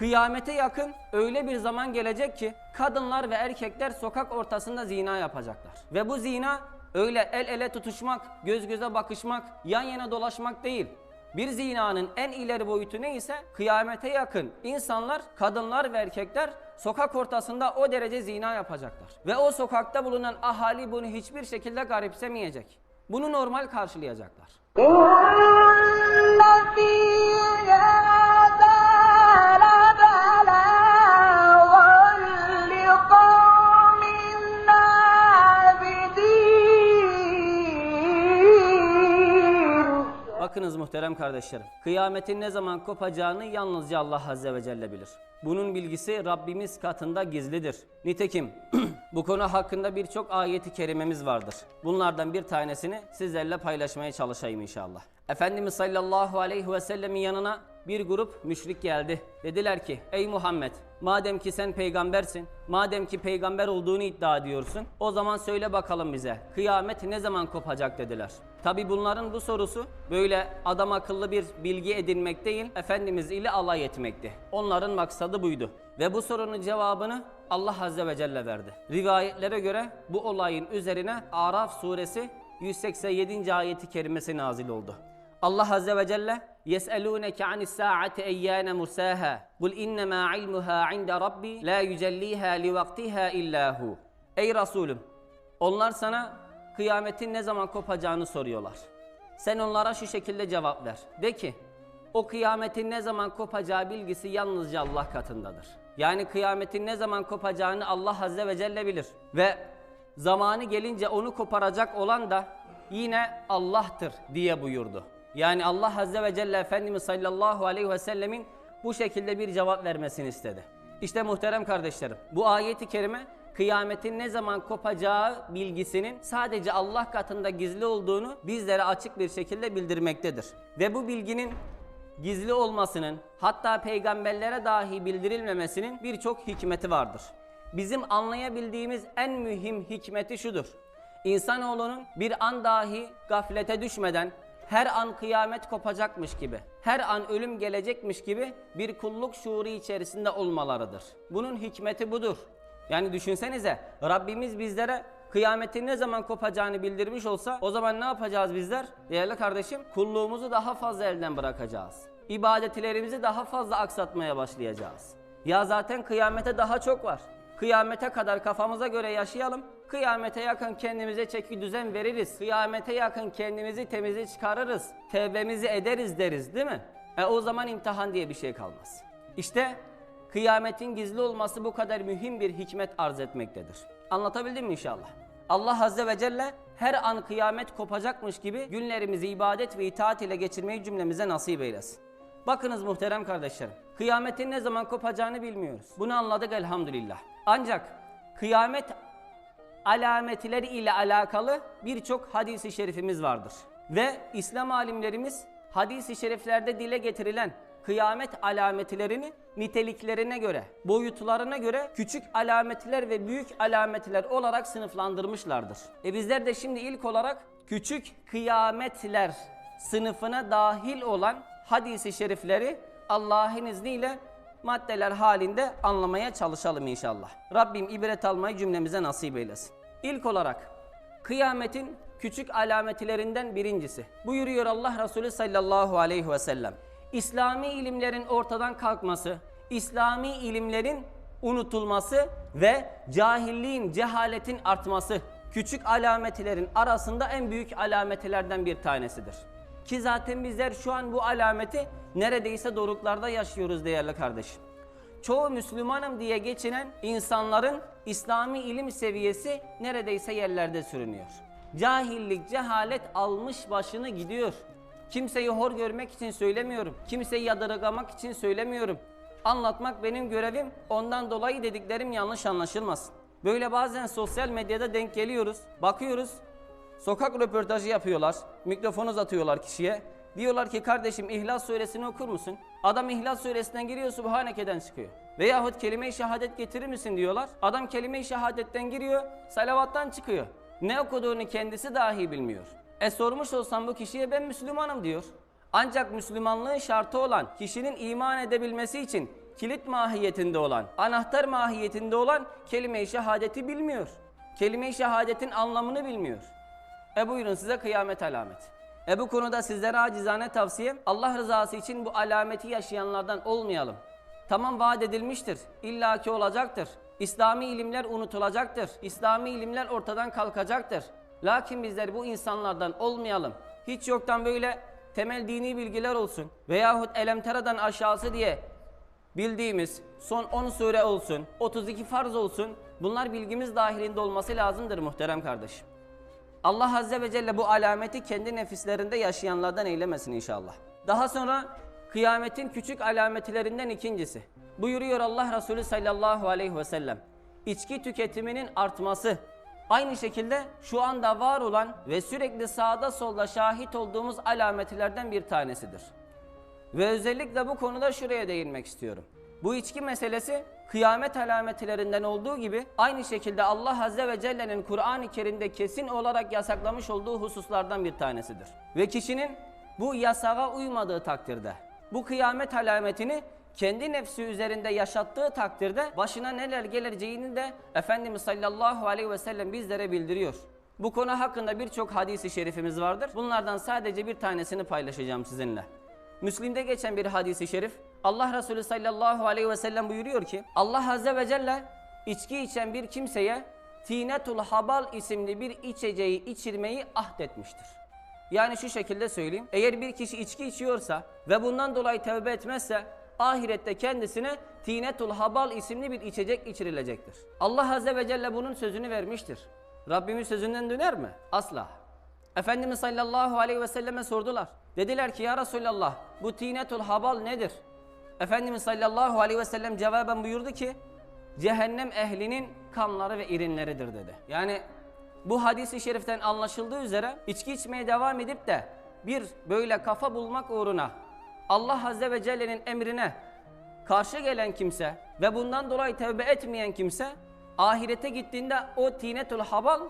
Kıyamete yakın öyle bir zaman gelecek ki kadınlar ve erkekler sokak ortasında zina yapacaklar. Ve bu zina öyle el ele tutuşmak, göz göze bakışmak, yan yana dolaşmak değil. Bir zinanın en ileri boyutu neyse kıyamete yakın insanlar, kadınlar ve erkekler sokak ortasında o derece zina yapacaklar. Ve o sokakta bulunan ahali bunu hiçbir şekilde garipsemeyecek. Bunu normal karşılayacaklar. Muhterem kardeşlerim. Kıyametin ne zaman kopacağını yalnızca Allah Azze ve Celle bilir. Bunun bilgisi Rabbimiz katında gizlidir. Nitekim bu konu hakkında birçok ayeti kerimemiz vardır. Bunlardan bir tanesini sizlerle paylaşmaya çalışayım inşallah. Efendimiz sallallahu aleyhi ve sellemin yanına bir grup müşrik geldi. Dediler ki ey Muhammed madem ki sen peygambersin, madem ki peygamber olduğunu iddia ediyorsun o zaman söyle bakalım bize kıyamet ne zaman kopacak dediler. Tabi bunların bu sorusu böyle adam akıllı bir bilgi edinmek değil, Efendimiz ile alay etmekti. Onların maksadı buydu. Ve bu sorunun cevabını Allah Azze ve Celle verdi. Rivayetlere göre bu olayın üzerine Araf suresi 187. ayeti kerimesi nazil oldu. Allah Azze ve Celle يَسْأَلُونَكَ عَنِ السَّاعَةِ اَيَّانَ مُرْسَاهَا قُلْ اِنَّمَا عِلْمُهَا عِنْدَ رَبِّي لَا يُجَلِّيهَا لِوَقْتِهَا اِلَّا هُ Ey Resulüm! Onlar sana kıyametin ne zaman kopacağını soruyorlar. Sen onlara şu şekilde cevap ver. De ki, o kıyametin ne zaman kopacağı bilgisi yalnızca Allah katındadır. Yani kıyametin ne zaman kopacağını Allah Azze ve Celle bilir. Ve zamanı gelince onu koparacak olan da yine Allah'tır diye buyurdu. Yani Allah Azze ve Celle Efendimiz sallallahu aleyhi ve sellemin bu şekilde bir cevap vermesini istedi. İşte muhterem kardeşlerim bu ayeti kerime kıyametin ne zaman kopacağı bilgisinin sadece Allah katında gizli olduğunu bizlere açık bir şekilde bildirmektedir. Ve bu bilginin gizli olmasının hatta peygamberlere dahi bildirilmemesinin birçok hikmeti vardır. Bizim anlayabildiğimiz en mühim hikmeti şudur. İnsanoğlunun bir an dahi gaflete düşmeden her an kıyamet kopacakmış gibi, her an ölüm gelecekmiş gibi bir kulluk şuuru içerisinde olmalarıdır. Bunun hikmeti budur. Yani düşünsenize Rabbimiz bizlere kıyametin ne zaman kopacağını bildirmiş olsa o zaman ne yapacağız bizler? Değerli kardeşim kulluğumuzu daha fazla elden bırakacağız. İbadetlerimizi daha fazla aksatmaya başlayacağız. Ya zaten kıyamete daha çok var. Kıyamete kadar kafamıza göre yaşayalım. Kıyamete yakın kendimize çeki düzen veririz. Kıyamete yakın kendimizi temize çıkarırız. Tevbemizi ederiz deriz değil mi? E o zaman imtihan diye bir şey kalmaz. İşte kıyametin gizli olması bu kadar mühim bir hikmet arz etmektedir. Anlatabildim mi inşallah? Allah Azze ve Celle her an kıyamet kopacakmış gibi günlerimizi ibadet ve itaat ile geçirmeyi cümlemize nasip eylesin. Bakınız muhterem kardeşlerim, kıyametin ne zaman kopacağını bilmiyoruz. Bunu anladık elhamdülillah. Ancak kıyamet alametleri ile alakalı birçok hadisi şerifimiz vardır. Ve İslam alimlerimiz hadisi şeriflerde dile getirilen kıyamet alametlerini niteliklerine göre, boyutlarına göre küçük alametler ve büyük alametler olarak sınıflandırmışlardır. E bizler de şimdi ilk olarak küçük kıyametler sınıfına dahil olan hadisi şerifleri Allah'ın izniyle maddeler halinde anlamaya çalışalım inşallah. Rabbim ibret almayı cümlemize nasip eylesin. İlk olarak kıyametin küçük alametlerinden birincisi. Buyuruyor Allah Resulü sallallahu aleyhi ve sellem. İslami ilimlerin ortadan kalkması, İslami ilimlerin unutulması ve cahilliğin, cehaletin artması küçük alametlerin arasında en büyük alametlerden bir tanesidir. Ki zaten bizler şu an bu alameti neredeyse doruklarda yaşıyoruz değerli kardeşim. Çoğu Müslümanım diye geçinen insanların İslami ilim seviyesi neredeyse yerlerde sürünüyor. Cahillik, cehalet almış başını gidiyor. Kimseyi hor görmek için söylemiyorum. Kimseyi yadırgamak için söylemiyorum. Anlatmak benim görevim. Ondan dolayı dediklerim yanlış anlaşılmasın. Böyle bazen sosyal medyada denk geliyoruz. Bakıyoruz. Sokak röportajı yapıyorlar. Mikrofon uzatıyorlar kişiye. Diyorlar ki kardeşim İhlas suresini okur musun? Adam İhlas suresinden giriyor Subhaneke'den çıkıyor. Veyahut kelime-i şehadet getirir misin diyorlar. Adam kelime-i şehadetten giriyor, salavattan çıkıyor. Ne okuduğunu kendisi dahi bilmiyor. E sormuş olsam bu kişiye ben Müslümanım diyor. Ancak Müslümanlığın şartı olan kişinin iman edebilmesi için kilit mahiyetinde olan, anahtar mahiyetinde olan kelime-i şehadeti bilmiyor. Kelime-i şehadetin anlamını bilmiyor. E buyurun size kıyamet alameti. E bu konuda sizlere acizane tavsiyem Allah rızası için bu alameti yaşayanlardan olmayalım. Tamam vaat edilmiştir. illaki olacaktır. İslami ilimler unutulacaktır. İslami ilimler ortadan kalkacaktır. Lakin bizler bu insanlardan olmayalım. Hiç yoktan böyle temel dini bilgiler olsun veyahut elemteradan aşağısı diye bildiğimiz son 10 sure olsun, 32 farz olsun bunlar bilgimiz dahilinde olması lazımdır muhterem kardeşim. Allah Azze ve Celle bu alameti kendi nefislerinde yaşayanlardan eylemesin inşallah. Daha sonra kıyametin küçük alametlerinden ikincisi. Buyuruyor Allah Resulü sallallahu aleyhi ve sellem. İçki tüketiminin artması. Aynı şekilde şu anda var olan ve sürekli sağda solda şahit olduğumuz alametlerden bir tanesidir. Ve özellikle bu konuda şuraya değinmek istiyorum. Bu içki meselesi kıyamet alametlerinden olduğu gibi aynı şekilde Allah Azze ve Celle'nin Kur'an-ı Kerim'de kesin olarak yasaklamış olduğu hususlardan bir tanesidir. Ve kişinin bu yasağa uymadığı takdirde bu kıyamet alametini kendi nefsi üzerinde yaşattığı takdirde başına neler geleceğini de Efendimiz sallallahu aleyhi ve sellem bizlere bildiriyor. Bu konu hakkında birçok hadisi şerifimiz vardır. Bunlardan sadece bir tanesini paylaşacağım sizinle. Müslim'de geçen bir hadisi şerif Allah Resulü sallallahu aleyhi ve sellem buyuruyor ki Allah Azze ve Celle içki içen bir kimseye Tinetul Habal isimli bir içeceği içirmeyi ahdetmiştir. Yani şu şekilde söyleyeyim. Eğer bir kişi içki içiyorsa ve bundan dolayı tevbe etmezse ahirette kendisine Tinetul Habal isimli bir içecek içirilecektir. Allah Azze ve Celle bunun sözünü vermiştir. Rabbimin sözünden döner mi? Asla. Efendimiz sallallahu aleyhi ve selleme sordular. Dediler ki ya Resulallah bu tinetul habal nedir? Efendimiz sallallahu aleyhi ve sellem cevaben buyurdu ki cehennem ehlinin kanları ve irinleridir dedi. Yani bu hadisi şeriften anlaşıldığı üzere içki içmeye devam edip de bir böyle kafa bulmak uğruna Allah azze ve celle'nin emrine karşı gelen kimse ve bundan dolayı tevbe etmeyen kimse ahirete gittiğinde o tinetul habal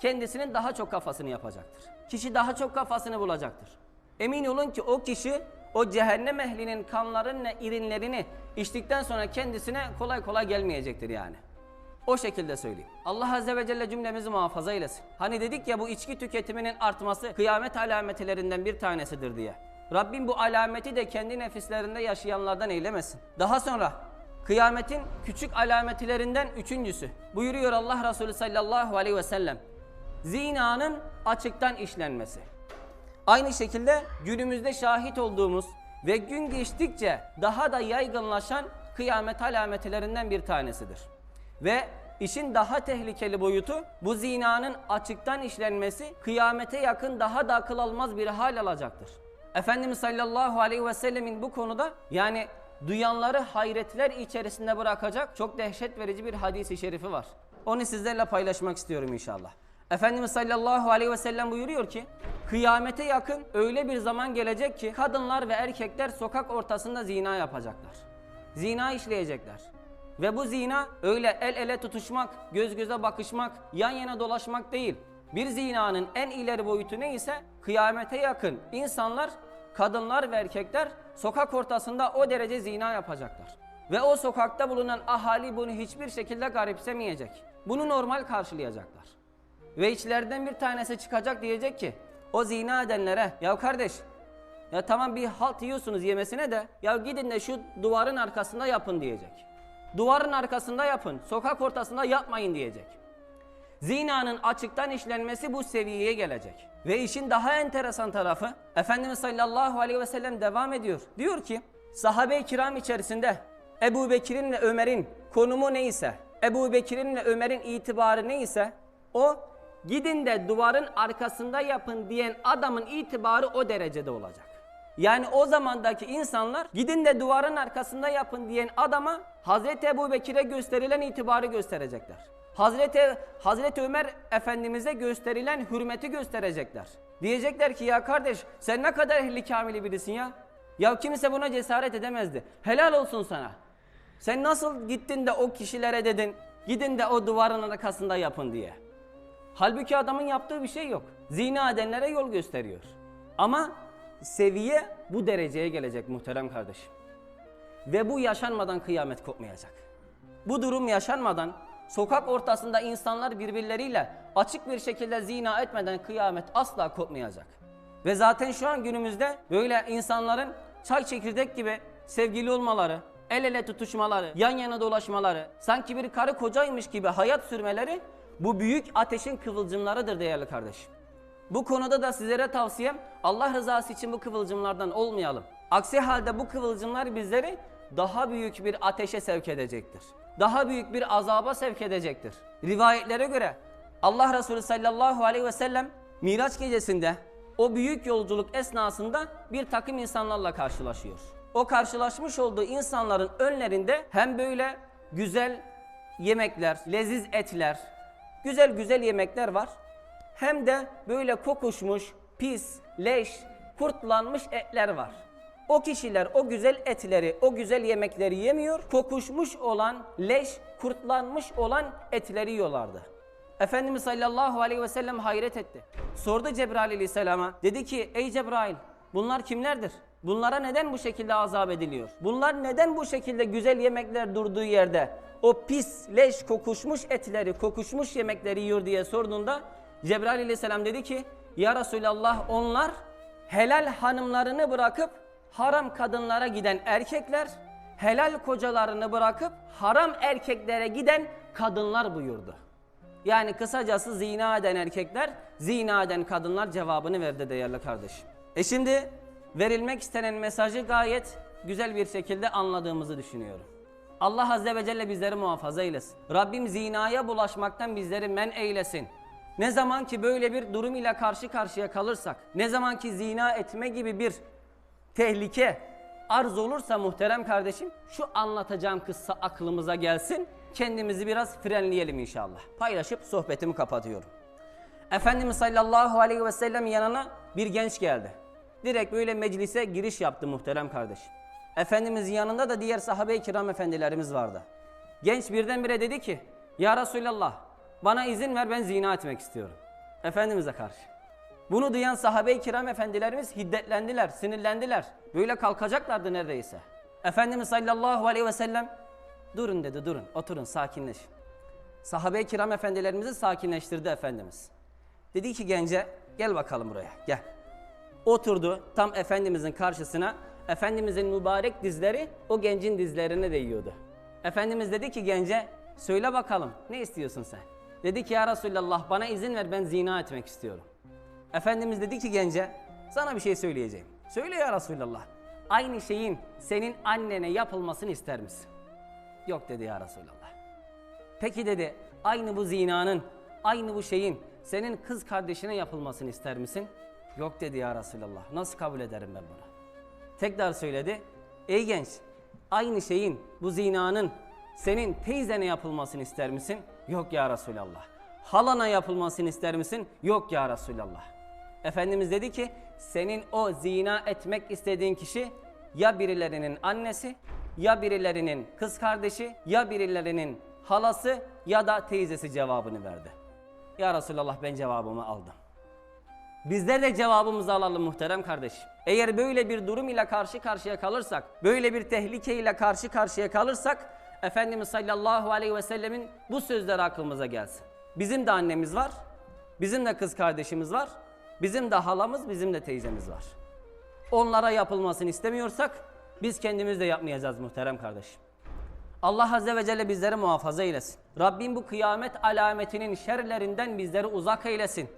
kendisinin daha çok kafasını yapacaktır. Kişi daha çok kafasını bulacaktır. Emin olun ki o kişi o cehennem ehlinin kanlarını, irinlerini içtikten sonra kendisine kolay kolay gelmeyecektir yani. O şekilde söyleyeyim. Allah Azze ve Celle cümlemizi muhafaza eylesin. Hani dedik ya bu içki tüketiminin artması kıyamet alametlerinden bir tanesidir diye. Rabbim bu alameti de kendi nefislerinde yaşayanlardan eylemesin. Daha sonra kıyametin küçük alametlerinden üçüncüsü. Buyuruyor Allah Resulü sallallahu aleyhi ve sellem. Zinanın açıktan işlenmesi. Aynı şekilde günümüzde şahit olduğumuz ve gün geçtikçe daha da yaygınlaşan kıyamet alametlerinden bir tanesidir. Ve işin daha tehlikeli boyutu bu zinanın açıktan işlenmesi kıyamete yakın daha da akıl almaz bir hal alacaktır. Efendimiz sallallahu aleyhi ve sellemin bu konuda yani duyanları hayretler içerisinde bırakacak çok dehşet verici bir hadisi şerifi var. Onu sizlerle paylaşmak istiyorum inşallah. Efendimiz sallallahu aleyhi ve sellem buyuruyor ki kıyamete yakın öyle bir zaman gelecek ki kadınlar ve erkekler sokak ortasında zina yapacaklar. Zina işleyecekler. Ve bu zina öyle el ele tutuşmak, göz göze bakışmak, yan yana dolaşmak değil. Bir zinanın en ileri boyutu neyse kıyamete yakın insanlar, kadınlar ve erkekler sokak ortasında o derece zina yapacaklar. Ve o sokakta bulunan ahali bunu hiçbir şekilde garipsemeyecek. Bunu normal karşılayacaklar. Ve içleriden bir tanesi çıkacak diyecek ki o zina edenlere ya kardeş ya tamam bir halt yiyorsunuz yemesine de ya gidin de şu duvarın arkasında yapın diyecek. Duvarın arkasında yapın, sokak ortasında yapmayın diyecek. Zinanın açıktan işlenmesi bu seviyeye gelecek. Ve işin daha enteresan tarafı Efendimiz sallallahu aleyhi ve sellem devam ediyor. Diyor ki sahabe-i kiram içerisinde Ebu Bekir'in ve Ömer'in konumu neyse, Ebu Bekir'in ve Ömer'in itibarı neyse o gidin de duvarın arkasında yapın diyen adamın itibarı o derecede olacak. Yani o zamandaki insanlar gidin de duvarın arkasında yapın diyen adama Hazreti Ebu Bekir'e gösterilen itibarı gösterecekler. Hazreti, Hazreti Ömer Efendimiz'e gösterilen hürmeti gösterecekler. Diyecekler ki ya kardeş sen ne kadar ehli kamili birisin ya. Ya kimse buna cesaret edemezdi. Helal olsun sana. Sen nasıl gittin de o kişilere dedin gidin de o duvarın arkasında yapın diye. Halbuki adamın yaptığı bir şey yok. Zina edenlere yol gösteriyor. Ama seviye bu dereceye gelecek muhterem kardeşim. Ve bu yaşanmadan kıyamet kopmayacak. Bu durum yaşanmadan sokak ortasında insanlar birbirleriyle açık bir şekilde zina etmeden kıyamet asla kopmayacak. Ve zaten şu an günümüzde böyle insanların çay çekirdek gibi sevgili olmaları, el ele tutuşmaları, yan yana dolaşmaları, sanki bir karı kocaymış gibi hayat sürmeleri bu büyük ateşin kıvılcımlarıdır değerli kardeşim. Bu konuda da sizlere tavsiyem Allah rızası için bu kıvılcımlardan olmayalım. Aksi halde bu kıvılcımlar bizleri daha büyük bir ateşe sevk edecektir. Daha büyük bir azaba sevk edecektir. Rivayetlere göre Allah Resulü sallallahu aleyhi ve sellem Miraç gecesinde o büyük yolculuk esnasında bir takım insanlarla karşılaşıyor. O karşılaşmış olduğu insanların önlerinde hem böyle güzel yemekler, leziz etler, güzel güzel yemekler var hem de böyle kokuşmuş, pis, leş, kurtlanmış etler var. O kişiler o güzel etleri, o güzel yemekleri yemiyor, kokuşmuş olan, leş, kurtlanmış olan etleri yiyorlardı. Efendimiz sallallahu aleyhi ve sellem hayret etti. Sordu Cebrail aleyhisselama. Dedi ki ey Cebrail bunlar kimlerdir? Bunlara neden bu şekilde azap ediliyor? Bunlar neden bu şekilde güzel yemekler durduğu yerde o pis, leş, kokuşmuş etleri, kokuşmuş yemekleri yiyor diye sorduğunda Cebrail aleyhisselam dedi ki ya Resulallah onlar helal hanımlarını bırakıp haram kadınlara giden erkekler, helal kocalarını bırakıp haram erkeklere giden kadınlar buyurdu. Yani kısacası zina eden erkekler, zina eden kadınlar cevabını verdi değerli kardeşim. E şimdi verilmek istenen mesajı gayet güzel bir şekilde anladığımızı düşünüyorum. Allah Azze ve Celle bizleri muhafaza eylesin. Rabbim zinaya bulaşmaktan bizleri men eylesin. Ne zaman ki böyle bir durum ile karşı karşıya kalırsak, ne zaman ki zina etme gibi bir tehlike arz olursa muhterem kardeşim şu anlatacağım kıssa aklımıza gelsin. Kendimizi biraz frenleyelim inşallah. Paylaşıp sohbetimi kapatıyorum. Efendimiz sallallahu aleyhi ve sellem yanına bir genç geldi. Direkt böyle meclise giriş yaptı muhterem kardeşim. Efendimizin yanında da diğer sahabe-i kiram efendilerimiz vardı. Genç birdenbire dedi ki Ya Resulallah bana izin ver ben zina etmek istiyorum. Efendimiz'e karşı. Bunu duyan sahabe-i kiram efendilerimiz hiddetlendiler, sinirlendiler. Böyle kalkacaklardı neredeyse. Efendimiz sallallahu aleyhi ve sellem durun dedi durun oturun sakinleşin. Sahabe-i kiram efendilerimizi sakinleştirdi Efendimiz. Dedi ki gence gel bakalım buraya gel. Oturdu tam Efendimizin karşısına. Efendimizin mübarek dizleri o gencin dizlerine değiyordu. Efendimiz dedi ki gence söyle bakalım ne istiyorsun sen? Dedi ki ya Resulallah bana izin ver ben zina etmek istiyorum. Efendimiz dedi ki gence sana bir şey söyleyeceğim. Söyle ya Resulallah. Aynı şeyin senin annene yapılmasını ister misin? Yok dedi ya Resulallah. Peki dedi aynı bu zinanın, aynı bu şeyin senin kız kardeşine yapılmasını ister misin? Yok dedi ya Resulallah. Nasıl kabul ederim ben bunu? Tekrar söyledi. Ey genç aynı şeyin bu zinanın senin teyzene yapılmasını ister misin? Yok ya Resulallah. Halana yapılmasını ister misin? Yok ya Resulallah. Efendimiz dedi ki senin o zina etmek istediğin kişi ya birilerinin annesi ya birilerinin kız kardeşi ya birilerinin halası ya da teyzesi cevabını verdi. Ya Resulallah ben cevabımı aldım. Bizler de cevabımızı alalım muhterem kardeşim. Eğer böyle bir durum ile karşı karşıya kalırsak, böyle bir tehlike ile karşı karşıya kalırsak, Efendimiz sallallahu aleyhi ve sellemin bu sözleri aklımıza gelsin. Bizim de annemiz var, bizim de kız kardeşimiz var, bizim de halamız, bizim de teyzemiz var. Onlara yapılmasını istemiyorsak, biz kendimiz de yapmayacağız muhterem kardeşim. Allah Azze ve Celle bizleri muhafaza eylesin. Rabbim bu kıyamet alametinin şerlerinden bizleri uzak eylesin.